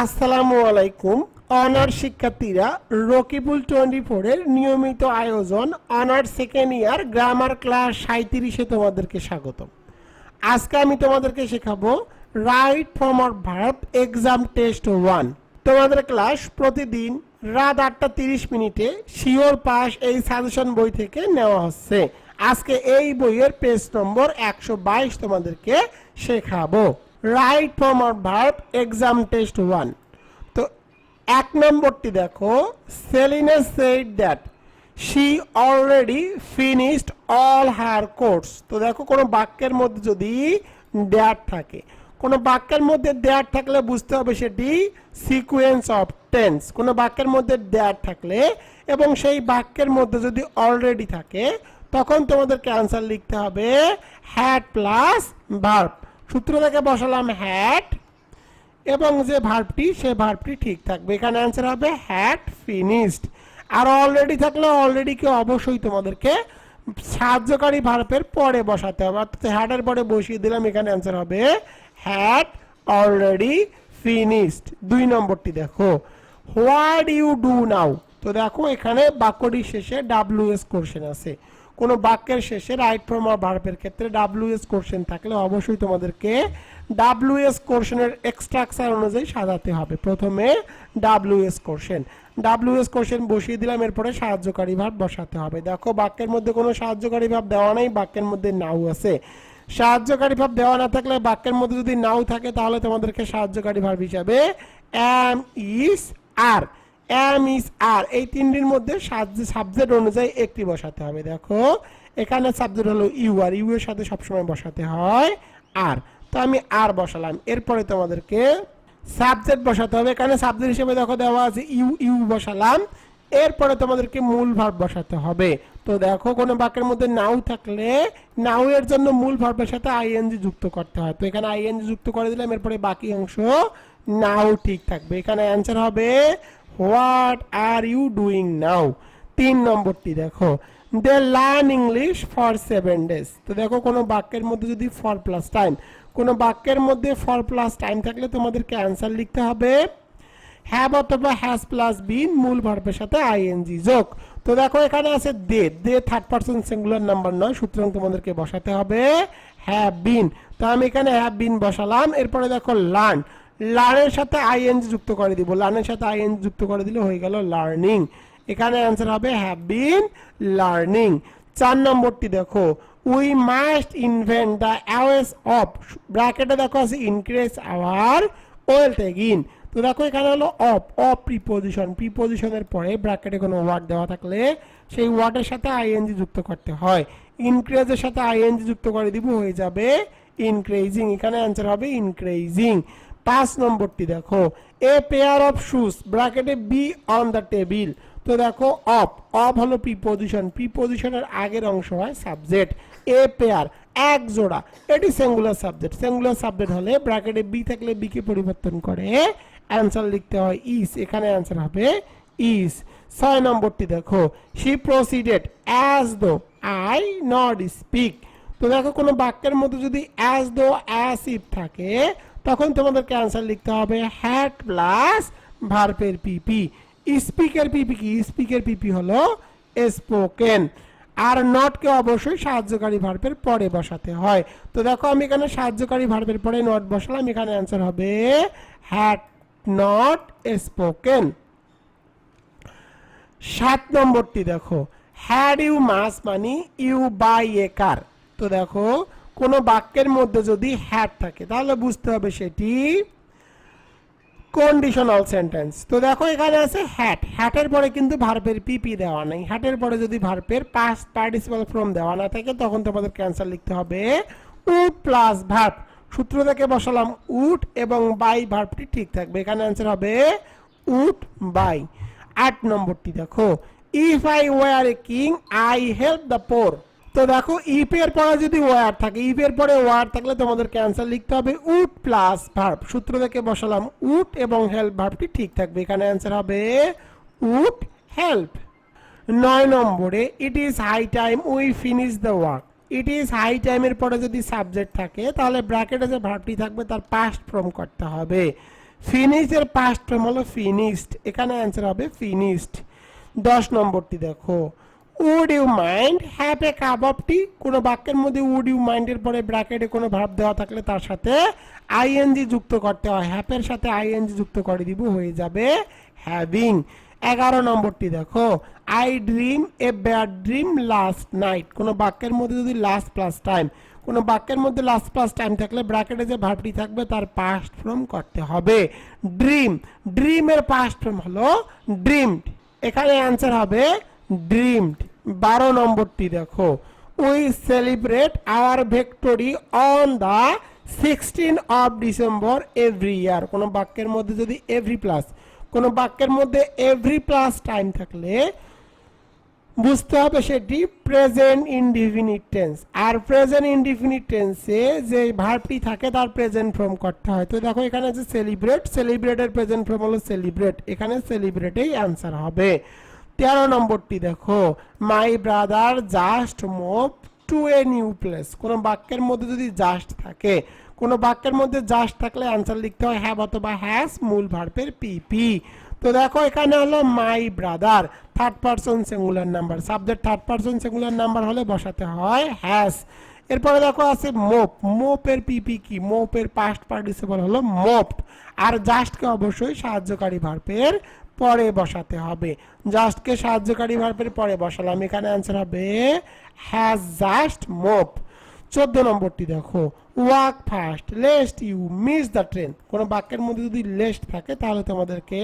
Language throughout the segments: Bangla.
আসসালামু আলাইকুম। অনার শিক্ষার্থীরা রকিবুল টোয়েন্টি ফোরের নিয়মিত আয়োজন honours second year grammar class সাঁত্রিশে তোমাদেরকে স্বাগতম। আজকে আমি তোমাদেরকে শেখাবো right form or verb exam test one. তোমাদের ক্লাস প্রতিদিন রাত আটটা তিরিশ মিনিটে শিওর পাস এই সাজেশন বই থেকে নেওয়া হচ্ছে। আজকে এই বইয়ের পেজ নম্বর একশো বাইশ তোমাদেরকে শেখাবো। Right form or verb exam test one তো এক নম্বরটি দেখো Selina said that she already finished all her course তো দেখো, কোনো বাক্যের মধ্যে যদি দ্যাট থাকে, কোনো বাক্যের মধ্যে দ্যাট থাকলে বুঝতে হবে সেটি সিকুয়েন্স অফ টেন্স কোনো বাক্যের মধ্যে দ্যাট থাকলে এবং সেই বাক্যের মধ্যে যদি অলরেডি থাকে, তখন তোমাদেরকে অ্যান্সার লিখতে হবে হ্যাড প্লাস ভার্ব সূত্র থেকে বসালাম হ্যাট এবং যে ভার্বটি সে ভার্বটি ঠিক থাকবে। এখানে অ্যান্সার হবে হ্যাট ফিনিশড আর অলরেডি থাকলে অলরেডিকে অবশ্যই তোমাদেরকে সাহায্যকারী ভার্বের পরে বসাতে হবে। অর্থাৎ হ্যাডের পরে বসিয়ে দিলাম, এখানে অ্যান্সার হবে হ্যাট অলরেডি ফিনিশড দুই নম্বরটি দেখো। হোয়াট ইউ ডু নাও তো দেখো, এখানে বাক্যটির শেষে ডাব্লিউ এস কোশ্চেন আছে কোনো বাক্যের শেষে রাইট ফর্ম অর ভার্বের ক্ষেত্রে ডাব্লিউ এস কোশ্চেন থাকলে অবশ্যই তোমাদেরকে ডাব্লিউ এস কোশ্চেনের এক্সট্রাকচার অনুযায়ী সাজাতে হবে। প্রথমে W S question W S question বসিয়ে দিলাম, এরপরে সাহায্যকারী ভাব বসাতে হবে। দেখো, বাক্যের মধ্যে কোনো সাহায্যকারী ভাব দেওয়া নাই, বাক্যের মধ্যে নাও আছে। সাহায্যকারী ভাব দেওয়া না থাকলে বাক্যের মধ্যে যদি নাও থাকে, তাহলে তোমাদেরকে সাহায্যকারী ভাব হিসাবে এম ইস আর এম ইস আর। এই তিনটির মধ্যে সাবজেক্ট অনুযায়ী একটি বসাতে হবে। দেখো, এখানে সাবজেক্ট হলো ইউ আর। ইউ এর সাথে সবসময় বসাতে হয় আর। তো আমি আর বসালাম। এরপরে তোমাদেরকে সাবজেক্ট বসাতে হবে। এখানে সাবজেক্ট হিসেবে দেখো দেওয়া আছে ইউ ইউ বসালাম। এরপরে তোমাদেরকে মূল ভার্ব বসাতে হবে। তো দেখো, কোনো বাক্যের মধ্যে নাও থাকলে নাও এর জন্য মূল ভার্বের সাথে আইএনজি যুক্ত করতে হয়। তো এখানে আইএনজি যুক্ত করে দিলাম। এরপরে বাকি অংশ নাও ঠিক থাকবে। এখানে অ্যান্সার হবে what are you doing now তিন নম্বরটি দেখো। They learn English for seven days তো দেখো, কোনো বাক্যের মধ্যে যদি ফর প্লাস টাইম কোনো বাক্যের মধ্যে ফর প্লাস টাইম থাকলে তোমাদেরকে অ্যান্সার লিখতে হবে হ্যাভ অথবা হ্যাজ প্লাস বিন মূল ভার্বের সাথে আইএনজি যোগ। তো দেখো, এখানে আছে they they third person singular number নয়, সুতরাং তোমাদেরকে বসাতে হবে হ্যাভ বিন তো আমি এখানে হ্যাভ বিন বসালাম, এরপরে দেখো লার্ন লার্নের সাথে আইএনজি যুক্ত করে দিব। লার্নের সাথে আইএনজি যুক্ত করে দিলে হয়ে গেল লার্নিং। এখানে অ্যান্সার হবে হ্যাভ বিন লার্নিং চার নম্বরটি দেখো we must invent the ways of ব্র্যাকেটে দেখো আছে ইনক্রিজ আওয়ার ওয়েলথ এগিন তো দেখো এখানে হলো অফ অফ প্রিপোজিশন প্রিপোজিশনের পরে ব্র্যাকেটে কোনো ওয়ার্ড দেওয়া থাকলে সেই ওয়ার্ডের সাথে আইএনজি যুক্ত করতে হয়। ইনক্রেজের সাথে আইএনজি যুক্ত করে দিব, হয়ে যাবে ইনক্রেজিং এখানে অ্যান্সার হবে ইনক্রেজিং পাঁচ নম্বরটি দেখো। এ পেয়ার অফ শুজ ব্র্যাকেটে বি অন দ্য টেবিল তো দেখো অফ অফ হলো প্রিপোজিশন প্রিপোজিশনের আগের অংশ হয় সাবজেক্ট এ পেয়ার এক জোড়া। এটি সিঙ্গুলার সাবজেক্ট সিঙ্গুলার সাবজেক্ট হলে ব্র্যাকেটে বি থাকলে বি কে পরিবর্তন করে অ্যান্সার লিখতে হয় ইস এখানে অ্যান্সার হবে ইস ছয় নম্বরটি দেখো she proceeded as though I not speak তো দেখো, কোনো বাক্যের মধ্যে যদি অ্যাজ দো অ্যাস ইফ থাকে তখন তোমাদেরকে অ্যান্সার লিখতে হবে হ্যাট প্লাস ভার্পের পিপি স্পিকের পিপি কি? স্পিকের পিপি হলো স্পোকেন আর নটকে অবশ্যই সাহায্যকারী ভার্বের পরে বসাতে হয়। তো দেখো আমি এখানে সাহায্যকারী ভার্বের পরে নট বসালাম, এখানে অ্যান্সার হবে হ্যাট নট স্পোকেন সাত নম্বরটি দেখো। Had you much money you buy a car তো দেখো কোনো বাক্যের মধ্যে যদি হ্যাড থাকে, তাহলে বুঝতে হবে সেটি কন্ডিশনাল সেন্টেন্স তো দেখো এখানে আছে হ্যাট হ্যাটের পরে কিন্তু ভার্বের পিপি দেওয়া নেই। হ্যাটের পরে যদি ভার্বের পাস পার্টিসিপাল ফ্রম দেওয়া না থাকে, তখন তোমাদের ক্যান্সার লিখতে হবে উড প্লাস ভার্ব সূত্র থেকে বসালাম উড এবং বাই ভার্বটি ঠিক থাকবে। এখানে অ্যান্সার হবে উড বাই আট নম্বরটি দেখো। If I were a king I help the poor তো দেখো ইফের পরে যদি ওয়ার থাকে ইফের পরে ওয়ার থাকলে তোমাদের ক্যান্সার লিখতে হবে উড প্লাস ভার্ব সূত্র থেকে বসালাম উড এবং হেল্প ভার্বটি ঠিক থাকবে। এখানে অ্যান্সার হবে উড হেল্প নয় নম্বরে it is high time we finish the work it is high টাইমের পরে যদি সাবজেক্ট থাকে, তাহলে ব্র্যাকেটে যে ভার্বটি থাকবে, তার পাস্ট ফর্ম করতে হবে। ফিনিশের পাস্ট ফর্ম হলো ফিনিশড এখানে অ্যান্সার হবে ফিনিশড দশ নম্বরটি দেখো would you mind have a cup of tea কোনো বাক্যের মধ্যে উড ইউ মাইন্ডের পরে ব্র্যাকেটে কোনো ভাব দেওয়া থাকলে তার সাথে আইএনজি যুক্ত করতে হয়। হ্যাপের সাথে আইএনজি যুক্ত করে দিব, হয়ে যাবে হ্যাভিং এগারো নম্বরটি দেখো। I dream a bad dream last night কোনো বাক্যের মধ্যে যদি লাস্ট প্লাস টাইম কোনো বাক্যের মধ্যে লাস্ট প্লাস টাইম থাকলে ব্র্যাকেটে যে ভার্বটি থাকবে তার পাস্ট ফর্ম করতে হবে। ড্রিম ড্রিমের পাস্ট ফর্ম হলো ড্রিমড এখানে অ্যান্সার হবে ড্রিমড বারো নম্বরটি দেখো। We celebrate our victory on the sixteen of December every year কোনো বাক্যের মধ্যে যদি এভরি প্লাস কোনো বাক্যের মধ্যে এভরি প্লাস টাইম থাকলে বুঝতে হবে সেটি প্রেজেন্ট ইনডিফিনিট টেন্স আর প্রেজেন্ট ইনডিফিনিট টেন্সে যে ভার্বটি থাকে তার প্রেজেন্ট ফর্ম করতে হয়। তো দেখো এখানে আছে সেলিব্রেট সেলিব্রেটের প্রেজেন্ট ফর্ম হলো সেলিব্রেট এখানে সেলিব্রেটেই অ্যান্সার হবে। তেরো নম্বরটি দেখো my brother just move to a new place কোনো বাক্যের মধ্যে যদি জাস্ট থাকে, কোনো বাক্যের মধ্যে জাস্ট থাকলে অ্যান্সার লিখতে হয় হ্যাভ অথবা হ্যাস মূল ভার্বের পিপি তো দেখো, এখানে হলো my brother third person singular number subject third person singular number হলে বসাতে হয় হ্যাস এরপরে দেখো আছে মোপ। মোপের পিপি কি? মোপের পাস্ট পার্টিসিপল হলো মোপড আর জাস্টকে অবশ্যই সাহায্যকারী ভার্বের পরে বসাতে হবে। জাস্টকে সাহায্যকারী ভার্বের পরে বসালাম। এখানে অ্যান্সার হবে হ্যাজ জাস্ট মোপ চোদ্দ নম্বরটি দেখো walk fast lest you miss the train কোনো বাক্যের মধ্যে যদি লেস্ট থাকে, তাহলে তোমাদেরকে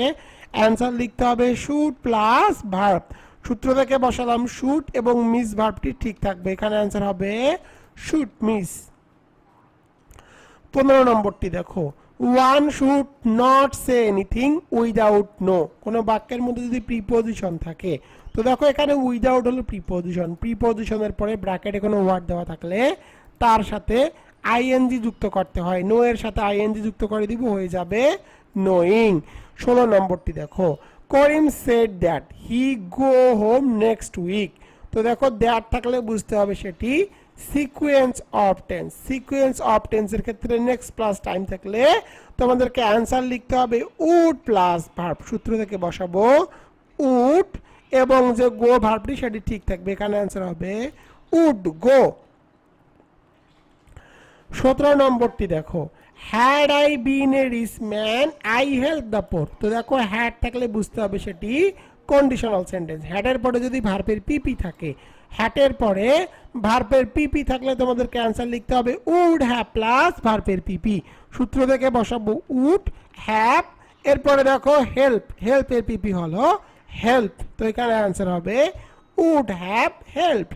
অ্যান্সার লিখতে হবে শুট প্লাস ভার্ব সূত্র থেকে বসালাম শুট এবং মিস ভার্বটি ঠিক থাকবে। এখানে অ্যান্সার হবে শুট মিস পনেরো নম্বরটি দেখো। One should not say anything without no কোনো বাক্যের মধ্যে যদি প্রিপোজিশন থাকে, তো দেখো এখানে উইদাউট হলো প্রিপোজিশন প্রিপোজিশনের পরে ব্র্যাকেটে কোনো ওয়ার্ড দেওয়া থাকলে তার সাথে আইএনজি যুক্ত করতে হয়। নো এর সাথে আইএনজি যুক্ত করে দিব, হয়ে যাবে নোয়িং ষোলো নম্বরটি দেখো। Karim said that he go home next week তো দেখো দ্যাট থাকলে বুঝতে হবে সেটি sequence of tense sequence of টেন্সের ক্ষেত্রে নেক্সট প্লাস টাইম থাকলে তোমাদেরকে অ্যান্সার লিখতে হবে উড প্লাস ভার্ব সূত্র থেকে বসাবো উড এবং যে গো ভার্বটি সেটি ঠিক থাকবে। এখানে অ্যান্সার হবে উড গো সতেরো নম্বরটি দেখো। Had I been a rich man I help the poor তো দেখো হ্যাড থাকলে বুঝতে হবে সেটি কন্ডিশনাল সেন্টেন্স হ্যাডের পরে যদি ভার্বের পিপি থাকে হ্যাটের পরে ভার্পের পিপি থাকলে তোমাদেরকে অ্যান্সার লিখতে হবে উড হ্যাভ প্লাস ভার্পের পিপি সূত্র থেকে বসাবো উড হ্যাভ এরপরে দেখো হেল্প, হেল্পের পিপি হলো হেল্প। তো এখানে অ্যান্সার হবে উড হ্যাভ হেল্প।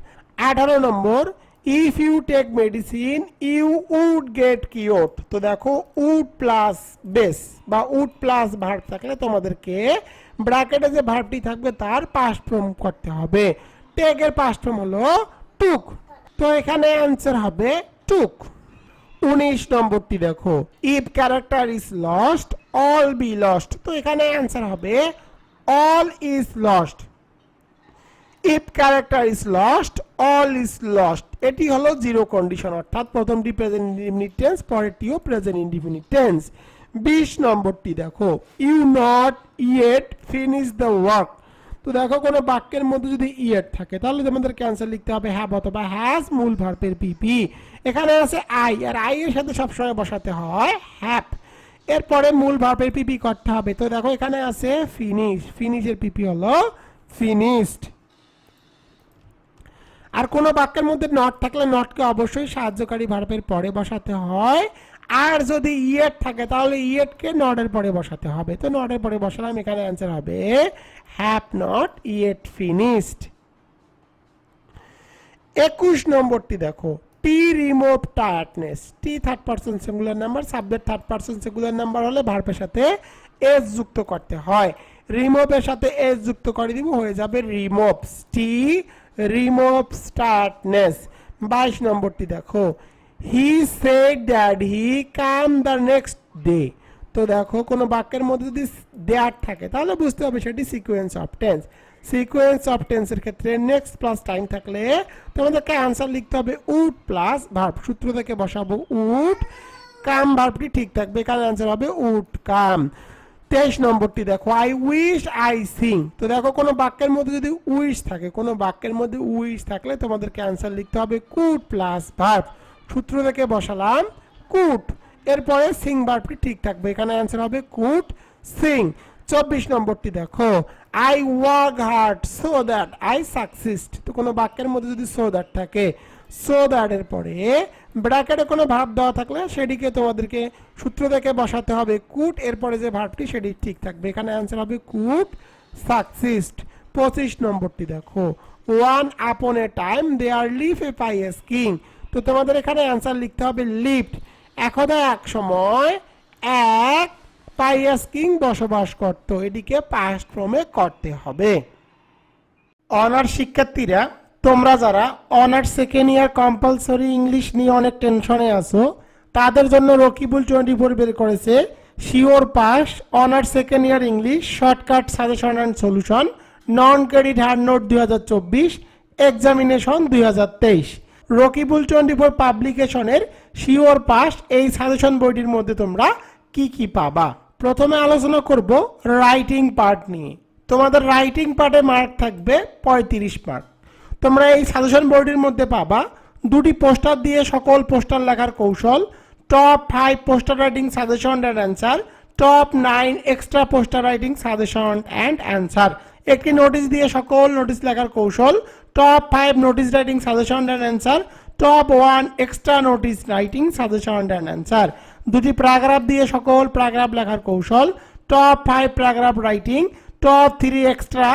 আঠারো নম্বর if you take medicine you would get cured তো দেখো উড প্লাস বেস বা উড প্লাস ভার্ব থাকলে তোমাদেরকে ব্র্যাকেটে যে ভার্বটি থাকবে তার পাস্ট ফর্ম করতে হবে। টেকের পাস্ট ফর্ম হলো টুক। তো এখানে অ্যান্সার হবে টুক। উনিশ নম্বরটি দেখো if character is lost all be lost তো এখানে অ্যান্সার হবে all is lost if character is lost all is lost এটি হলো জিরো কন্ডিশন অর্থাৎ প্রথমটি প্রেজেন্ট ইনডিফিনিট টেন্স পরেরটিও প্রেজেন্ট ইনডিফিনিট টেন্স বিশ নম্বরটি দেখো you not yet finish the work তো দেখো কোনো বাক্যের মধ্যে যদি ইয়েট থাকে, তাহলে তোমাদের ক্যান্সার লিখতে হবে হ্যাভ অথবা হ্যাজ মূল ভার্বের পিপি এখানে আছে আই আর আই এর সাথে সবসময় বসাতে হয় হ্যাপ এরপরে মূল ভার্বের পিপি করতে হবে। তো দেখো এখানে আছে ফিনিশ ফিনিশের পিপি হলো ফিনিশড আর কোনো বাক্যের মধ্যে নট থাকলে নটকে অবশ্যই সাহায্যকারী ভার্বের পরে বসাতে হয় আর যদি ইয়েট থাকে, তাহলে ইয়েটকে নটের পরে বসাতে হবে। তো নটের পরে বসালাম, এখানে অ্যান্সার হবে হ্যাভ নট ইয়েট ফিনিশড একুশ নম্বরটি দেখো tea remove tiredness tea third person singular number subject third person singular number হলে ভার্বের সাথে এস যুক্ত করতে হয়। রিমোভের সাথে এস যুক্ত করে দিব, হয়ে যাবে রিমোভস টি রিমোভ টায়ার্ডনেস বাইশ নম্বরটি দেখো he said that he come the next day তো দেখো, কোনো বাক্যের মধ্যে যদি দেয়ার থাকে, তাহলে বুঝতে হবে সেটি sequence of tense sequence of টেন্সের ক্ষেত্রে নেক্সট প্লাস টাইম থাকলে তোমাদেরকে আনসার লিখতে হবে উড প্লাস ভার্ব সূত্র থেকে বসাবো উড কাম ভার্বটি ঠিক থাকবে এখানে অ্যান্সার হবে উড কাম তেইশ নম্বরটি দেখো আই উইশ আই সিং তো দেখো, কোনো বাক্যের মধ্যে যদি উইশ থাকে, কোনো বাক্যের মধ্যে উইশ থাকলে তোমাদেরকে অ্যান্সার লিখতে হবে কুড প্লাস ভার্ব সূত্র থেকে বসালাম কুট। এরপরে সিং ভার্বটি ঠিক থাকবে। এখানে অ্যান্সার হবে কুট সিং। চব্বিশ নম্বরটি দেখো। I work hard so that I succeed তো কোনো বাক্যের মধ্যে যদি সো দ্যাট থাকে সো দ্যাট এর পরে ব্র্যাকেটে কোনো ভাব দেওয়া থাকলে সেটিকে তোমাদেরকে সূত্র থেকে বসাতে হবে। কুট, এরপরে যে ভাবটি সেটি ঠিক থাকবে। এখানে অ্যান্সার হবে কুট সাকসিস্ট পঁচিশ নম্বরটি দেখো। Once upon a time there live a pious king তো তোমাদের এখানে অ্যান্সার লিখতে হবে লিফট। একদা এক সময় এক পাইয়াস কিং বসবাস করত, এটিকে পাস্ট করতে হবে। অনার্স শিক্ষার্থীরা, তোমরা যারা honours second year compulsory English নিয়ে অনেক টেনশনে আছো, তাদের জন্য রকিবুল টোয়েন্টি ফোর বের করেছে sure pass honours second year English shortcut suggestion and solution non credit hard note দুই হাজার চব্বিশ এক্সামিনেশন দুই হাজার তেইশ। রকিবুল টোয়েন্টি ফোর পাবলিকেশনের শিওর পাস এই সাজেশন বইটির মধ্যে তোমরা কি কি পাবা? প্রথমে আলোচনা করব রাইটিং পার্ট নিয়ে। তোমাদের রাইটিং পার্টে মার্ক থাকবে পঁয়ত্রিশ মার্ক। তোমরা এই সাজেশন বোর্ডের মধ্যে পাবা দুটি পোস্টার দিয়ে সকল পোস্টার লেখার কৌশল top five poster writing suggestion and answer top nine extra poster writing suggestion and answer একটি নোটিশ দিয়ে সকল নোটিশ লেখার কৌশল top five notice writing suggestion and answer top one extra notice writing suggestion and answer দুটি প্যারাগ্রাফ দিয়ে সকল প্যারাগ্রাফ লেখার কৌশল। Top five paragraph writing top three extra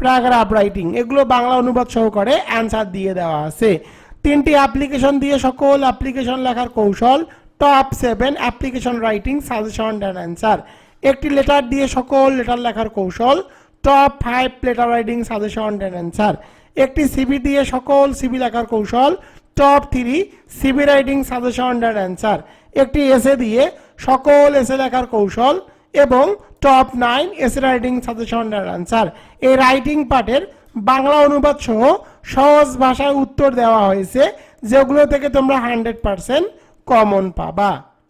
paragraph writing এগুলো বাংলা অনুবাদ সহকারে অ্যান্সার দিয়ে দেওয়া আছে। তিনটি অ্যাপ্লিকেশন দিয়ে সকল অ্যাপ্লিকেশন লেখার কৌশল। Top seven application writing suggestion and answer একটি লেটার দিয়ে সকল লেটার লেখার কৌশল। Top five letter writing suggestion and answer একটি সিবি দিয়ে সকল সিবি লেখার কৌশল top three CV writing suggestion and answer একটি এসে দিয়ে সকল এসে লেখার কৌশল এবং top nine essay writing suggestion and answer এই রাইটিং পার্টের বাংলা অনুবাদ সহ সহজ ভাষায় উত্তর দেওয়া হয়েছে, যেগুলো থেকে তোমরা হান্ড্রেড পার্সেন্ট কমন পাবা।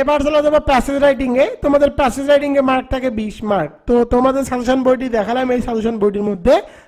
এবার চলে যাব প্যাসেজ রাইটিং এ। তোমাদের প্যাসেজ রাইটিং এ মার্ক থাকে বিশ মার্ক তো তোমাদের সাজেশন বইটি দেখালাম এই সাজেশন বইটির মধ্যে।